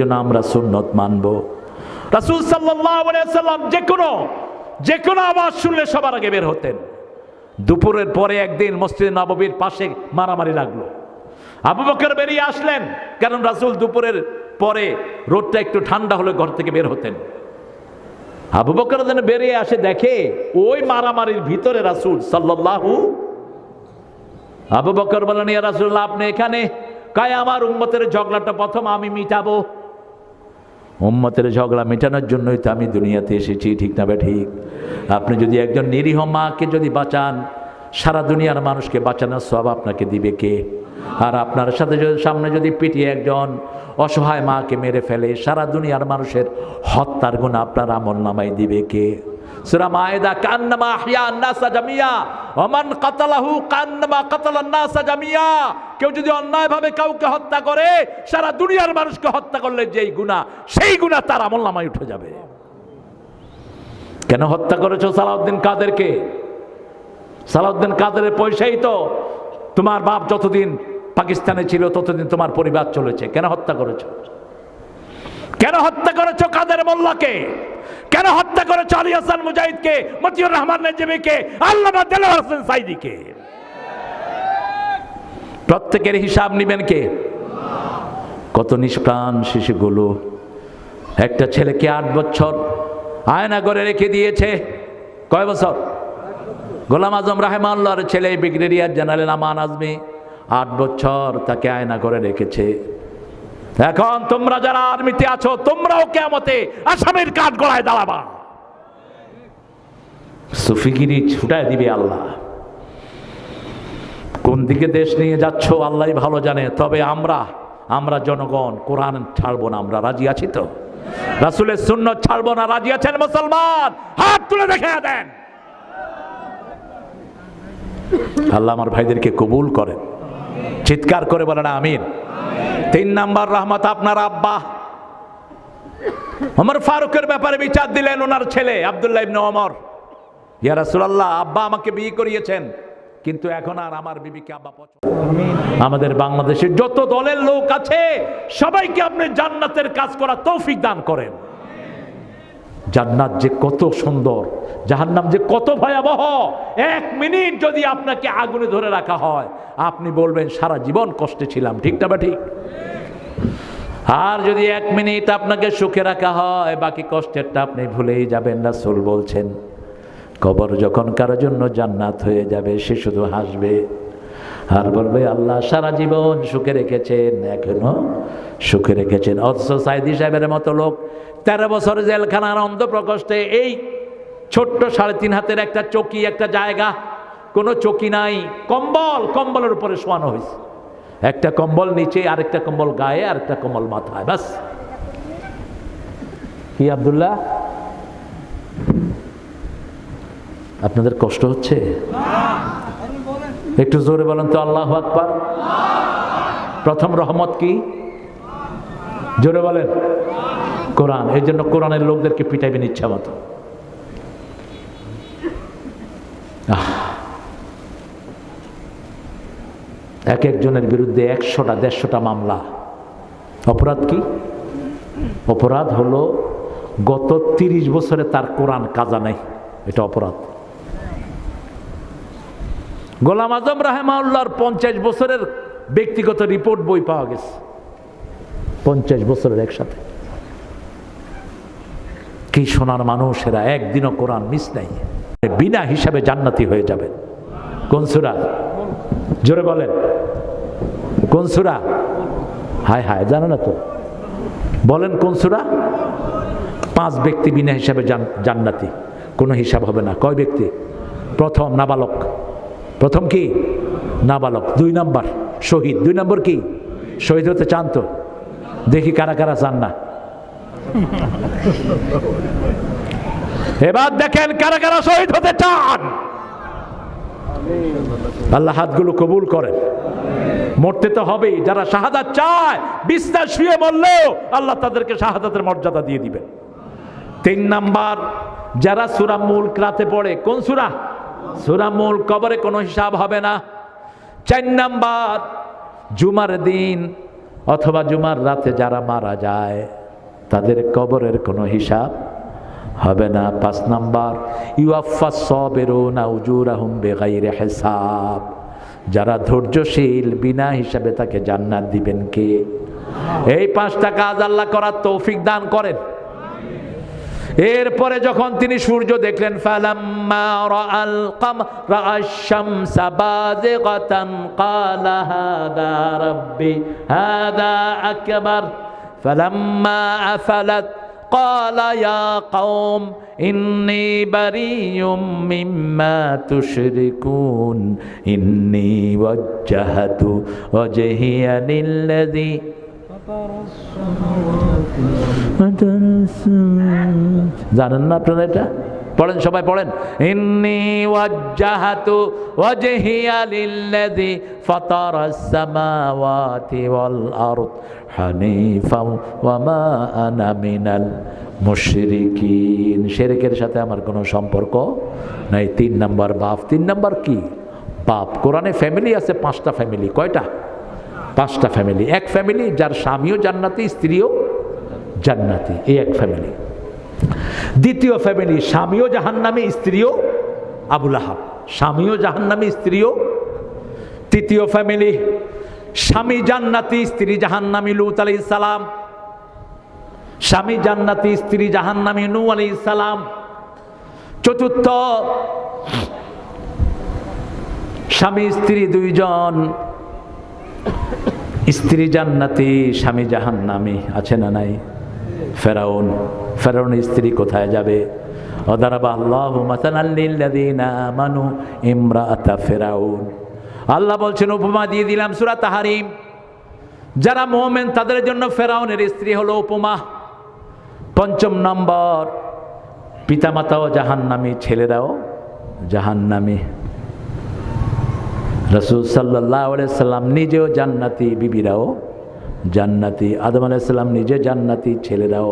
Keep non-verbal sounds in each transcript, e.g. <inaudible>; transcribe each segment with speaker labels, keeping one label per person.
Speaker 1: সেজন্য আমরা সুন্নত মানব। রাসুল সাল্লাম যে কোনো যে কোনো আওয়াজ শুনলে সবার আগে বের হতেন। দুপুরের পরে একদিন মসজিদ নববীর পাশে মারামারি লাগল। আবু বকর বেরিয়ে আসলেন, কারণ রাসুল দুপুরের পরে রোদটা একটু ঠান্ডা হলে ঘর থেকে বের হতেন। আবু বকর যেন বেরিয়ে আসে, দেখে ওই মারামারির ভিতরে রাসুল সাল্লাহু আবু বকর বলেন রাসুল্লাহ আপনি এখানে? কায় আমার উম্মতের ঝগড়াটা প্রথম আমি মিটাবো? উম্মতের ঝগড়া মেটানোর জন্যই তো আমি দুনিয়াতে এসেছি, ঠিক না ঠিক? আপনি যদি একজন নিরীহ মাকে যদি বাঁচান, সারা দুনিয়ার মানুষকে বাঁচানোর সব আপনাকে দিবে কে? আর আপনার সাথে যদি, সামনে যদি পিটিয়ে একজন অসহায় মাকে মেরে ফেলে, সারা দুনিয়ার মানুষের হত্যার গুণ আপনার আমল নামাই দিবে কে? সুরা মায়েদা, কান্নামা আহিয়া নাসা জামিয়া। ওমান কাতালাহু কান্নামা কাতালান নাসা জামিয়া। কেউ যদি অন্যায়ভাবে কাউকে হত্যা করে, সারা দুনিয়ার মানুষকে হত্যা করলে যেই গুণা সেই গুণা তার আমল নামায় উঠে যাবে। কেন হত্যা করেছ সালাউদ্দিন কাদেরকে? সালাউদ্দিন কাদেরের পয়সাই তো তোমার বাপ যতদিন পাকিস্তানে ছিল, ততদিন তোমার পরিবার চলেছে। কেন হত্যা করেছ? কেন হত্যা করেছ কাদের মোল্লাকে? কেন হত্যা করেছ আলী হাসান মুজাহিদকে, মতিউর রহমান নজমিকে, আল্লামা দেলোয়ার হোসেন সাইদিকে? প্রত্যেকের হিসাব নিবেন কে? কত নিষ্প্রাণ শিশুগুলো একটা ছেলেকে আট বছর আয়না করে রেখে দিয়েছে। কয় বছর? গোলাম আজম রাহেমাল্লার ছেলে ব্রিগেডিয়ার জেনারেল আমান আজমি আট বছর তাকে আয়না করে রেখেছে। এখন তোমরা যারা আর্মিতে আছো, তোমরাও কেমতে আসামের কাঠ গড়ায় দাঁড়াবা। সুফিগিরি ছুটায় দিবে আল্লাহ। কোন দিকে দেশ নিয়ে যাচ্ছ, আল্লাহ ভালো জানে। তবে আমরা আমরা জনগণ, কোরআন ছাড়বো না, আমরা রাজি আছি তো? রাসুলের শূন্য ছাড়বো না, রাজি আছেন মুসলমান? হাত তুলে দেখে দেন। আল্লাহ আমার ভাইদেরকে কবুল করেন। চিৎকার করে বলেন, আমিন। তিন নাম্বার রহমত আপনার আব্বা। ওমর ফারুকের ব্যাপারে বিচার দিলেন ওনার ছেলে, আবদুল্লাহ ইবনে ওমর। ইয়া রাসূলুল্লাহ, আব্বা আমাকে বিয়ে করিয়েছেন, কিন্তু এখন আর আমার বিবিকে আব্বা পছন্দ আমাদের বাংলাদেশে যত দলের লোক আছে, সবাইকে আপনি জান্নাতের কাজ করা তৌফিক দান করেন। জান্নাত যে কত সুন্দর, জাহান্নাম যে কত ভয়াবহ। এক মিনিট যদি আপনাকে আগুনে ধরে রাখা হয়, আপনি বলবেন, সারা জীবন কষ্টে ছিলাম। ঠিক না বা ঠিক? আর যদি এক মিনিট আপনাকে সুখে রাখা হয়, বাকি কষ্টেরটা আপনি ভুলেই যাবেন। রাসূল বলছেন, কবর যখন কারোর জন্য জান্নাত হয়ে যাবে, সে শুধু হাসবে। আর বলবে, আল্লাহ সারা জীবন সুখে রেখেছেন। এখনও সুখে রেখেছেন। অথচ সাইদি সাহেবের মতো লোক তেরো বছর জেলখানার অন্ধ প্রকোষ্ঠে এই ছোট্ট সাড়ে তিন হাতের একটা চকি, একটা জায়গা, কোনো চকি নাই। কম্বল, কম্বলের উপরে শোয়ানো হয়েছে। একটা কম্বল নিচে, আরেকটা কম্বল গায়ে, আরেকটা কম্বল মাথায়, বাস। কি আব্দুল্লাহ? আপনাদের কষ্ট হচ্ছে? একটু জোরে বলেন তো, আল্লাহ আকবার। প্রথম রহমত কি? জোরে বলেন। কোরআন, এই জন্য কোরআনের লোকদেরকে পিটাইবেন ইচ্ছা মতো। এক একজনের বিরুদ্ধে একশোটা, দেড়শোটা মামলা। অপরাধ কি? অপরাধ হলো গত তিরিশ বছরে তার কোরআন কাজা নেই, এটা অপরাধ। গোলাম আজম রাহেমাউল্লাহর পঞ্চাশ বছরের ব্যক্তিগত রিপোর্ট বই পাওয়া গেছে, পঞ্চাশ বছরের একসাথে। কি সোনার মানুষেরা একদিনও কোরআন মিস নাই। বিনা হিসাবে জান্নাতি হয়ে যাবেন। কোন সুরা? জোরে বলেন। কোন সুরা? হায় হায়, জানো না তো? বলেন কোন সুরা? পাঁচ ব্যক্তি বিনা হিসাবে জান্নাতি। কোনো হিসাব হবে না। কয় ব্যক্তি? প্রথম নাবালক। প্রথম কি? নাবালক। দুই নাম্বার শহীদ। দুই নম্বর কি? শহীদ হতে চান তো? দেখি কারা কারা চান না। <laughs> এবার দেখেন কারা কারা শহীদ হতে চান। আল্লাহ হাতগুলো কবুল করেন। মরতে তো হবেই। যারা শাহাদাত চায় বিস্তার শুয়ে মরলেও আল্লাহ তাদেরকে শাহাদাতের মর্যাদা দিয়ে দিবেন। তিন নাম্বার, যারা সুরা মূল রাতে পড়ে, কোন সুরা? সুরা মূল কবরে কোনো হিসাব হবে না। চার নাম্বার, জুমার দিন অথবা জুমার রাতে যারা মারা যায় তাদের কবরের কোনো হিসাব হবে না। পাঁচ নাম্বার ইউআফা না উজুর আহম বেগাইরে হেসাব। যারা ধৈর্যশীল, বিনা হিসাবে তাকে জান্নাত দিবেন কে? এই পাঁচটা কাজ আল্লাহ করার তৌফিক দান করেন। এরপরে যখন তিনি সূর্য দেখলেন, ফালাম্মা ফালাম্মা আফালাত قال يا قوم إني بريء مما تشركون إني وجهت وجهي للذي জানেন না আপনারা এটা পড়েন সবাই পড়েন ইন্নি ওয়াজ্জাহাতু ওয়াজহিয়া লিল্লাযী ফাতারাস সামাওয়াতি ওয়াল আরদ হানিফা ওয়া মা আনা মুশরিকিন। শিরকের সাথে আমার কোনো সম্পর্ক নাই। তিন নাম্বার বাপ। তিন নাম্বার কি? বাপ। কোরআনে ফ্যামিলি আছে, পাঁচটা ফ্যামিলি কয়টা? পাঁচটা ফ্যামিলি এক ফ্যামিলি যার স্বামীও জান্নাতি, স্ত্রীও জান্নাতি। এই এক ফ্যামিলি দ্বিতীয় ফ্যামিলি স্বামীও জাহান্নামী, স্ত্রীও আবুল আহাব স্বামীও জাহান্নামী, স্ত্রীও তৃতীয় ফ্যামিলি স্বামী জান্নাতি, স্ত্রী জাহান্নামী, লুত আলি সালাম। স্বামী জান্নাতি, স্ত্রী জাহান্নামী নু আলি সালাম। চতুর্থ, স্বামী, স্ত্রী দুইজন। স্ত্রী জান্নাতি, স্বামী জাহান্নামী, আছে না নাই? ফেরাউন। ফেরাউন স্ত্রী কোথায় যাবে? অদারাবা আল্লাহ মাতানাল্লিল্লাযীনা আমানু ইমরাআতা ফেরাউন। আল্লাহ বলছেন, উপমা দিয়ে দিলাম সূরা তাহারিম। যারা মোমেন, তাদের জন্য ফেরাউনের স্ত্রী হলো উপমা। পঞ্চম নম্বর, পিতামাতাও জাহান্নামী, ছেলেরাও জাহান্নামী। রসুল সাল্লাহ সাল্লাম নিজেও জান্নাতি, বিবিরাও জান্নাতি। আদম আলাইসাল্লাম নিজে জান্নাতি, ছেলেরাও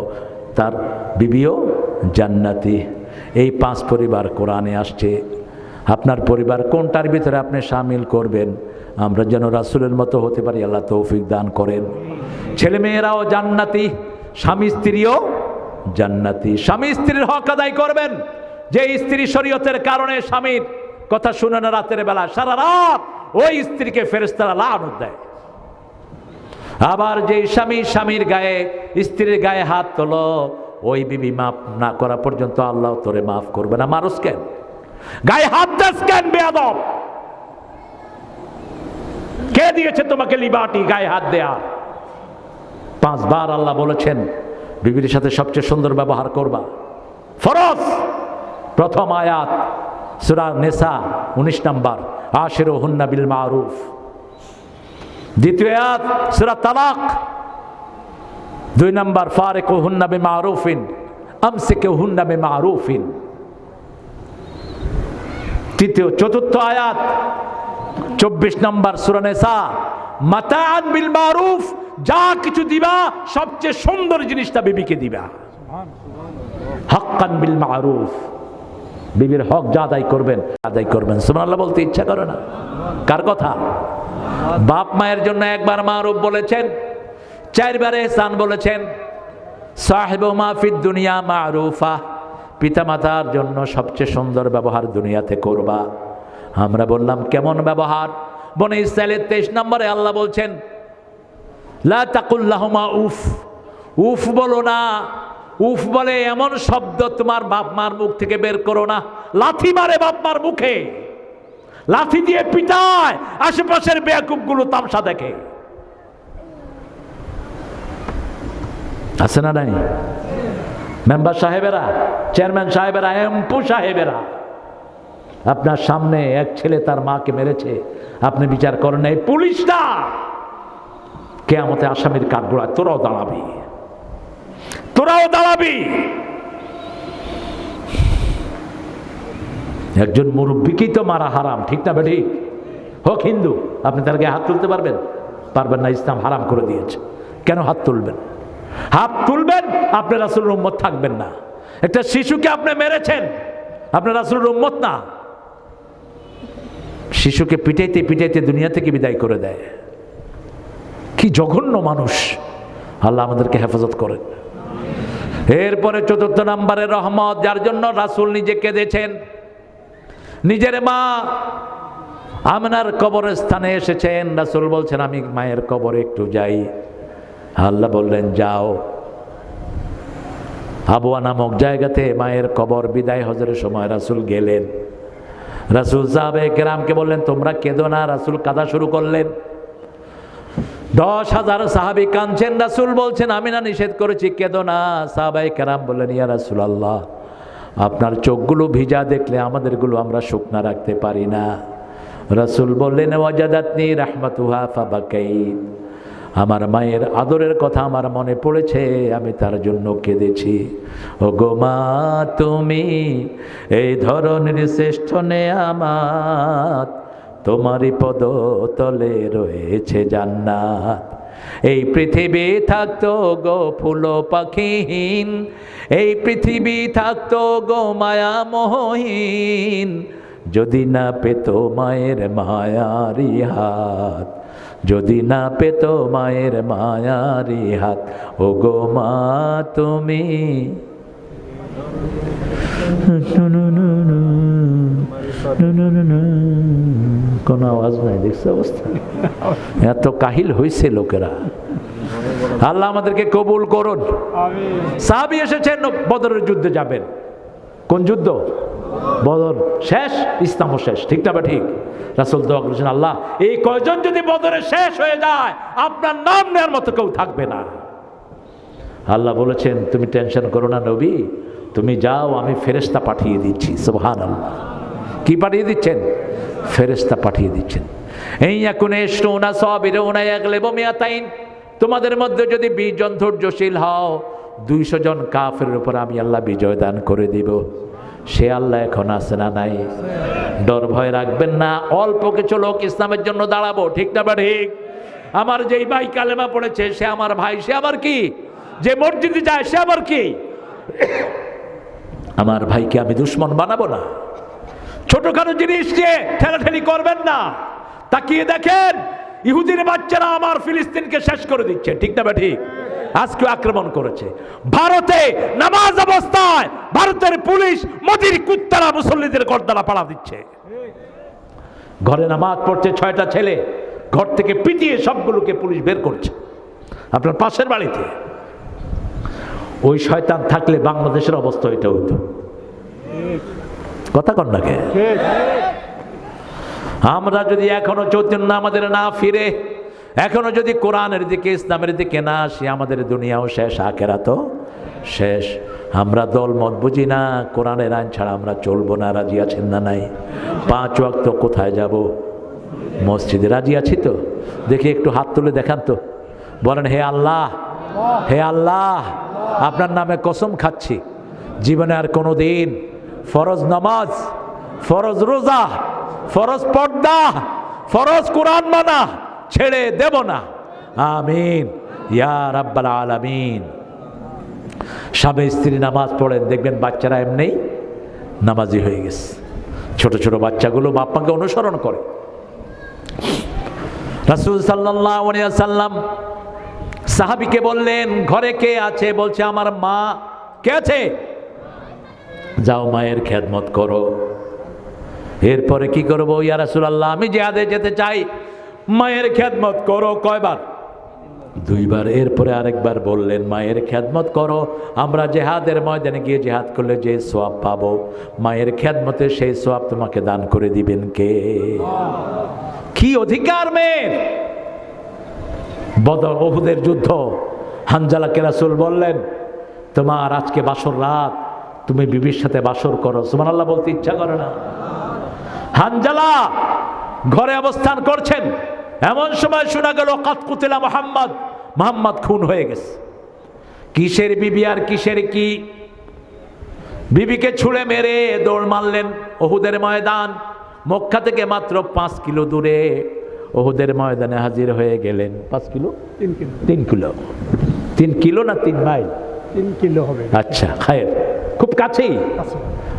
Speaker 1: তার বিবিও জান্নাতি। এই পাঁচ পরিবার কোরআনে আসছে। আপনার পরিবার কোনটার ভিতরে আপনি সামিল করবেন? আমরা যেন রাসুলের মতো হতে পারি, আল্লাহ তৌফিক দান করেন। ছেলেমেয়েরাও জান্নাতি, স্বামী স্ত্রীও জান্নাতি। স্বামী স্ত্রীর হক আদায় করবেন। যে স্ত্রী শরীয়তের কারণে স্বামীর কথা শুনে না রাতের বেলা, সারা রাত ওই স্ত্রীকে ফেরেস্তারা লানত দেয়। আবার যে স্বামী স্বামীর গায়ে, স্ত্রীর গায়ে হাত তোলো, ওই বিবি মাফ না করা পর্যন্ত আল্লাহ তোরে মাফ করবে না। মানুষ কেন? গায়ে হাত দাস কেন বেয়াদব। কে দিয়েছে তোমাকে লিবাটি গায়ে হাত দেয়া। পাঁচবার আল্লাহ বলেছেন, বিবির সাথে সবচেয়ে সুন্দর ব্যবহার করবা। ফরজ। প্রথম আয়াত, সুরা নেসা, উনিশ নাম্বার, আশের হুন্না বিল মারুফ। দ্বিতীয় আয়াত, সুরা তালাক, দুই নাম্বার, ফারেক হুন্না বে মারুফিন, আমসিকে হুন্না বে মারুফিন। তৃতীয়, চতুর্থ আয়াত, চব্বিশ নম্বর সুরানেসা মাতান বিল মারুফ, যা কিছু দিবা, সবচেয়ে সুন্দর জিনিসটা বিবিকে দিবা। হক্কান বিল মারুফ, বিবির হক যা আদায় করবেন আদায় করবেন। সুবহানাল্লাহ বলতে ইচ্ছা করে না। কার কথা? বাপ মায়ের জন্য একবার মারুফ বলেছেন, চারবার এহসান বলেছেন, সাহেব মাহফিদ দুনিয়া মারুফা। পিতামাতার জন্য সবচেয়ে সুন্দর ব্যবহার দুনিয়াতে করবা। আমরা বললাম, কেমন ব্যবহার? বনে ইসরায়েলের তেইশ নম্বরে আল্লাহ বলছেন, লা তাকুল্লাহমা উফ। উফ বলো না। উফ বলে এমন শব্দ তোমার বাপ মার মুখ থেকে বের করো না। লাথি মারে বাপ মার মুখে। লাথি দিয়ে পিটায়, আশেপাশের বেয়াকুবগুলো তামসা দেখে। আছে না নাই? মেম্বার সাহেবেরা, চেয়ারম্যান সাহেবেরা, এমপু সাহেবেরা, আপনার সামনে এক ছেলে তার মাকে মেরেছে, আপনি বিচার করেন এই পুলিশটা! কেয়ামতে আসামির কাঠগোড়া তোরাও দাঁড়াবি। তোরাও দাঁড়াবি! একজন মুরব্বীকেই তো মারা হারাম, ঠিক না বেঠিক হোক হিন্দু, আপনি তার গায়ে হাত তুলতে পারবেন? পারবেন না, ইসলাম হারাম করে দিয়েছে। কেন হাত তুলবেন? হাত তুলবেন আপনার রাসুলের উম্মত থাকবেন না। একটা শিশুকে আপনি মেরেছেন আপনার রাসুলের উম্মত না। শিশুকে পিটাইতে পিটাইতে দুনিয়া থেকে বিদায় করে দেয়। কি জঘন্য মানুষ। আল্লাহ আমাদেরকে হেফাজত করেন। এরপরে চতুর্থ নম্বরে রহমত, যার জন্য রাসূল নিজে কেঁদেছেন। নিজের মা আমনার কবরের স্থানে এসেছেন। রাসুল বলছেন, আমি মায়ের কবরে একটু যাই। আল্লাহ বললেন, যাও। আবুয়া নামক জায়গাতে মায়ের কবর বিদায় হজরের সময় রাসূল গেলেন। রাসূল সাহাবে কেরামকে বললেন, তোমরা কেঁদো না, রাসূল কাঁদা শুরু করলেন। দশ হাজার সাহাবি কাঁদছেন, রাসূল বলছেন, আমি না নিষেধ করেছি, কেঁদো না। সাহাবাই কেরাম বললেন, ইয়া রাসূল আল্লাহ আপনার চোখগুলো ভিজা দেখলে আমাদেরগুলো আমরা শুকনা রাখতে পারি না। রাসূল বললেন, ওয়াজাদাতনি রাহমাতুহা ফাবাকাইত। আমার মায়ের আদরের কথা আমার মনে পড়েছে, আমি তার জন্য কেঁদেছি। ও গো মা, তুমি এই ধরনের শ্রেষ্ঠ নেয়ামাত তোমারই পদ তলে রয়েছে জান্নাত। এই পৃথিবী থাকতো গো ফুল পাখিহীন, এই পৃথিবী থাকতো গো মায়া মোহহীন, যদি না পেত মায়ের মায়ারি হাত। যদি না পেত মায়ের মায়ারি হাত ও গো মা তুমি। কোনো আওয়াজ নাই দেখছে অবস্থা? এত কাহিল হয়েছে লোকেরা। আল্লাহ আমাদেরকে কবুল করুন। সাহাবি এসেছেন বদরের যুদ্ধে যাবেন। কোন যুদ্ধ? বদর শেষ ইসলামও শেষ ঠিক না বা ঠিক? রাসুল দোয়া করেছেন আল্লাহ, এই কয়জন যদি বদরে শেষ হয়ে যায়, আপনার নাম নেওয়ার মতো কেউ থাকবে না। আল্লাহ বলেছেন, তুমি টেনশন করো না নবী, তুমি যাও, আমি ফেরেস্তা পাঠিয়ে দিচ্ছি। সুবহান আল্লাহ কি পাঠিয়ে দিচ্ছেন? ফেরেস্তা পাঠিয়ে দিচ্ছেন। এই এখন এসরুনা সব এরোনা একলে বমিয়াতাইন তোমাদের মধ্যে যদি বিশ জন ধৈর্যশীল হও, দুইশো জন কাফের উপর আমি আল্লাহ বিজয় দান করে দিব। সে আল্লাহ এখন আছে না নাই? ডর ভয় রাখবেন না, অল্প কিছু লোক ইসলামের জন্য দাঁড়াবো, ঠিক না বা ঠিক? আমার যেই ভাই কালেমা পড়েছে, সে আমার ভাই, সে আবার কি? যে মসজিদে যায়, সে আবার কি? আমার ভাইকে আমি দুশ্মন বানাবো না। ছোটখাটো জিনিস নিয়ে ঠেলাঠেলি করবেন না। তাকিয়ে দেখেন, ইহুদির বাচ্চারা আমার ফিলিস্তিনকে শেষ করে দিচ্ছে, ঠিক না বা ঠিক? আজকে আক্রমণ করেছে। ভারতে নামাজ অবস্থায় ভারতের পুলিশ মোদির কুত্তারা মুসল্লিদের গর্দারা পাড়া দিচ্ছে। ঘরে নামাজ পড়ছে ছয়টা ছেলে ঘর থেকে পিটিয়ে সবগুলোকে পুলিশ বের করছে। আপনার পাশের বাড়িতে। ওই শয়তান থাকলে বাংলাদেশের অবস্থা এটা হইতো। কথা কন নাকি আমরা যদি এখনও চৈতন্য আমাদের না ফিরে এখনও যদি কোরআনের দিকে, ইসলামের দিকে না আসি, আমাদের দুনিয়াও শেষ আখেরা তো শেষ। আমরা দল মত বুঝি না, কোরআনের আইন ছাড়া আমরা চলবো না, রাজি আছেন না নাই? পাঁচ ওয়াক্ত কোথায় যাব? মসজিদে রাজি আছি তো? দেখি একটু হাত তুলে দেখান তো। বলেন, হে আল্লাহ হে আল্লাহ, আপনার নামে কসম খাচ্ছি। জীবনে আর কোনো দিন ফরজ নামাজ, ফরজ রোজা, ফরজ পর্দা, ফরজ কোরআন মানা ছেড়ে দেব না। আমিন। ইয়া রাব্বাল আলামিন। স্বামী স্ত্রী নামাজ পড়েন, দেখবেন বাচ্চারা এমনি নামাজি হয়ে গেছে। ছোট ছোট বাচ্চাগুলো বাপ্পাকে অনুসরণ করে। রাসুল সাল্লাম সাহাবিকে বললেন, ঘরে কে আছে? বলছে, আমার মা। কে আছে? যাও মায়ের খেদমত করো। এরপরে কি করব? ইয়া রাসূলুল্লাহ, আমি জেহাদে যেতে চাই। মায়ের খেদমত করো কয়বার? দুইবার। এরপরে আরেকবার বললেন, মায়ের খেদমত করো, আমরা জেহাদের ময়দানে গিয়ে জেহাদ করলে যে সোয়াব পাবো। মায়ের খেদমতে সেই সোয়াব তোমাকে দান করে দিবেন কে? কি অধিকার মেয়ের? বদর ওহুদের যুদ্ধ। হানজালা কেরাসুল বললেন, তোমার আজকে বাসর রাত, তুমি বিবির সাথে বাসর করো। সুবহানাল্লাহ বলতে ইচ্ছা করে না। হানজালা ঘরে অবস্থান করছেন। এমন সময় শোনা গেল কাতকুতিলা মোহাম্মদ। মোহাম্মদ খুন হয়ে গেছে। কিসের বিবি আর কিসের কি? বিবিকে ছুঁড়ে মেরে দৌড় মারলেন ওহুদের ময়দান। মক্কা থেকে মাত্র পাঁচ কিলো দূরে ওহুদের ময়দানে হাজির হয়ে গেলেন। পাঁচ কিলো?
Speaker 2: তিন কিলো।
Speaker 1: তিন কিলো। তিন কিলো না তিন মাইল?
Speaker 2: তিন কিলো হবে।
Speaker 1: আচ্ছা খায়ের। খুব কাছেই।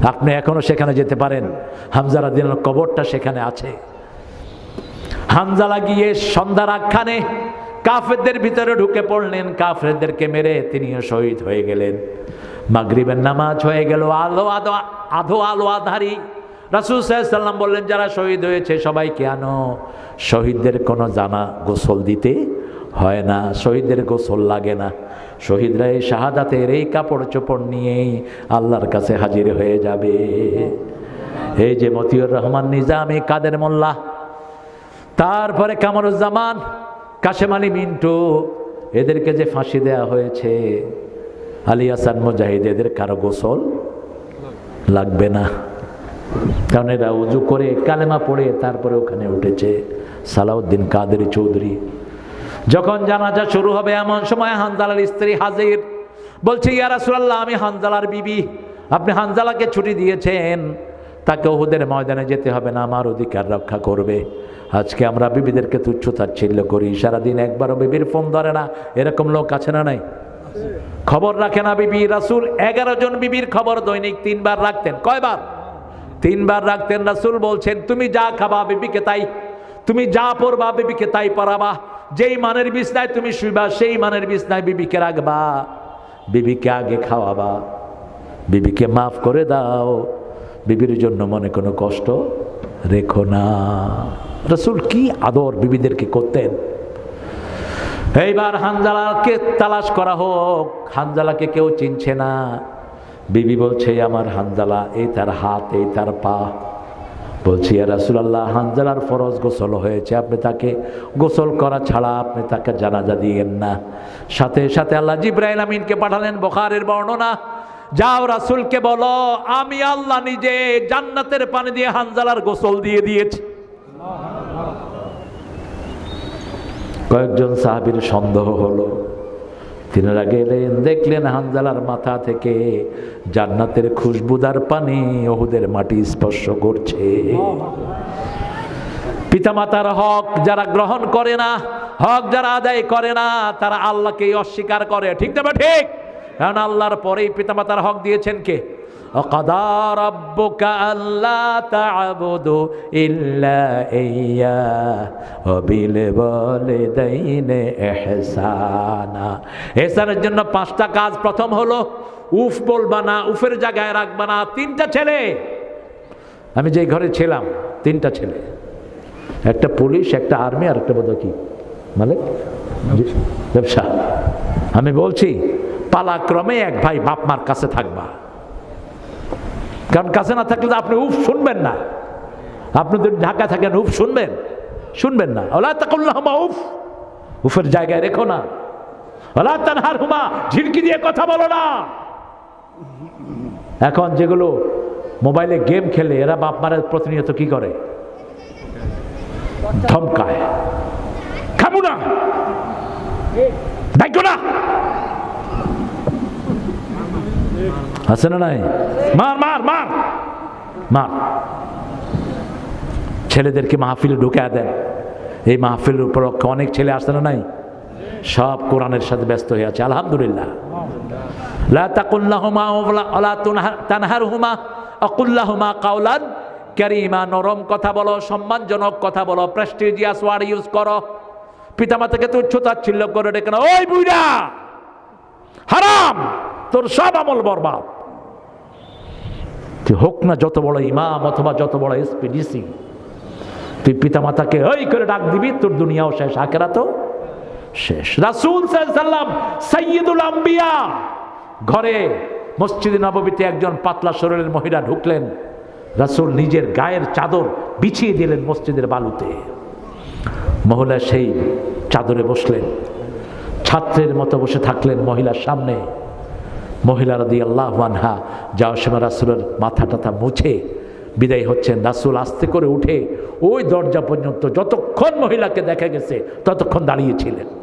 Speaker 1: আপনি এখনও সেখানে যেতে পারেন। হামজারা দিনের কবরটা সেখানে আছে। হামজালা গিয়ে সন্ধ্যার আখ্যানে কাফেরদের ভিতরে ঢুকে পড়লেন, কাফেরদেরকে মেরে তিনিও শহীদ হয়ে গেলেন। মাগরিবের নামাজ হয়ে গেল, আলো আধো আধো আলো আধারি। রাসুল সাল্লাম বললেন, যারা শহীদ হয়েছে সবাইকে আনো। শহীদদের কোনো জানা গোসল দিতে হয় না, শহীদদের গোসল লাগে না। শহীদরা এই শাহাদাতের এই কাপড় চোপড় নিয়েই আল্লাহর কাছে হাজির হয়ে যাবে। এই যে মতিউর রহমান নিজামী কাদের মোল্লা তারপরে কামরুজ্জামান, কাশেম আলী মিন্টু, এদেরকে যে ফাঁসি দেয়া হয়েছে, আলী হাসান মুজাহিদ, এদের কারও গোসল লাগবে না। কারণ এরা উজু করে কালেমা পড়ে তারপরে ওখানে উঠেছে। সালাউদ্দিন কাদের চৌধুরী। যখন জানাজা শুরু হবে এমন সময় হানজালার স্ত্রী হাজির বলছে, ইয়া রাসূলুল্লাহ, আমি হানজালার বিবি। আপনি হানজালাকে ছুটি দিয়েছেন। তাকে ওহুদের ময়দানে যেতে হবে না, আমার অধিকার রক্ষা করবে। আজকে আমরা বিবিদেরকে তুচ্ছ তাচ্ছিল্য করি, সারাদিন একবারও বিবির ফোন ধরে না। এরকম লোক আছে না নাই? খবর রাখে না বিবি, রাসুল এগারো জন বিবির খবর দৈনিক তিনবার রাখতেন। কয়বার? তিনবার রাখতেন। রাসুল বলছেন, তুমি যা খাবা বিবিকে তাই, তুমি যা পড়বা বিবিকে তাই পড়াবা যেই মানের বিছনায় তুমি শুইবা, সেই মানের বিছনায় বিবিকে রাখবা। বিবিকে আগে খাওয়াবা। বিবিকে মাফ করে দাও। বিবির জন্য মনে কোনো কষ্ট? রেখো না। রসুল কি আদর বিবিদেরকে করতেন? এইবার হানজালাকে তালাশ করা হোক, হানজালাকে কেউ চিনছে না। বিবি বলছে, আমার হানজালা, এই তার হাত, এই তার পা। বলছি রাসুলাল্লাহ, হানজালার ফরজ গোসল হয়েছে। আপনি তাকে গোসল করা ছাড়া আপনি তাকে জানাজা দিয়েন না। সাথে সাথে আল্লাহ জিব্রাইল আমিনকে পাঠালেন, বখারের বর্ণনা। যাও রাসুলকে বলো, আমি আল্লাহ নিজে জান্নাতের পানি দিয়ে হানজালার গোসল দিয়ে দিয়েছি। কয়েকজন সাহাবির সন্দেহ হলো। তিনারা গেলেন, দেখলেন হানজালার মাথা থেকে জান্নাতের খুশবুদার পানি ওহুদের মাটি স্পর্শ করছে। পিতামাতার হক যারা গ্রহণ করে না, হক যারা আদায় করে না, তারা আল্লাহকেই অস্বীকার করে। ঠিক না ঠিক? কারণ আল্লাহর পরেই পিতামাতার হক দিয়েছেন কে وقضى ربك ألا تعبدوا إلا إياه وبالوالدين إحسانا এহসানের জন্য পাঁচটা কাজ প্রথম হলো উফ বলবা না উফের জায়গায় রাখবা না তিনটা ছেলে আমি যে ঘরে ছিলাম তিনটা ছেলে একটা পুলিশ একটা আর্মি আর একটা বোধ কি মানে ব্যবসা আমি বলছি পালাক্রমে এক ভাই বাপ মার কাছে থাকবা। কারণ কাছে না থাকলে আপনি উফ শুনবেন না। আপনি যদি ঢাকায় থাকেন উফ শুনবেন শুনবেন না। ওলা তাকুল্লাহ উফ, উফের জায়গায় রেখো না। ওলা তানহার হুমা ঝিড়কি দিয়ে কথা বলো না। এখন যেগুলো মোবাইলে গেম খেলে, এরা বাপ মারের প্রতিনিয়ত কি করে? ধমকায় খাব না। না। আছে না নাই? মার মার মার। মার। ছেলেদেরকে মাহফিলে ঢুকে দেন। এই মাহফিলের উপলক্ষে অনেক ছেলে আসে না নাই? সব কোরআনের সাথে ব্যস্ত হয়ে আছে আলহামদুলিল্লাহ। কাউলান কারিমা নরম কথা বলো সম্মানজনক কথা বলো প্রেস্টিজিয়াস ওয়ার্ড ইউজ করো। পিতামাতাকে তুচ্ছ তাচ্ছিল্য করে ডেকে না ওই বুইরা হারাম! তোর সব আমল বরবাদ। হোক না যত বড় ইমাম অথবা যত বড় এসপি, ডিসি, তুই পিতামাতাকে ওই করে ডাক দিবি, তোর দুনিয়াও শেষ আকেরা তো শেষ। রাসুল সাল্লাম সৈয়দুল আম্বিয়া, ঘরে মসজিদ নববীতে একজন পাতলা শরীরের মহিলা ঢুকলেন। রাসুল নিজের গায়ের চাদর বিছিয়ে দিলেন মসজিদের বালুতে। মহিলা সেই চাদরে বসলেন, ছাত্রের মতো বসে থাকলেন মহিলার সামনে। মহিলারা দিয়ে আল্লাহ আনহা যাওয়ার সময় রাসুলের মাথা টাথা মুছে, বিদায় হচ্ছেন রাসুল আস্তে করে উঠে ওই দরজা পর্যন্ত যতক্ষণ মহিলাকে দেখা গেছে ততক্ষণ দাঁড়িয়েছিলেন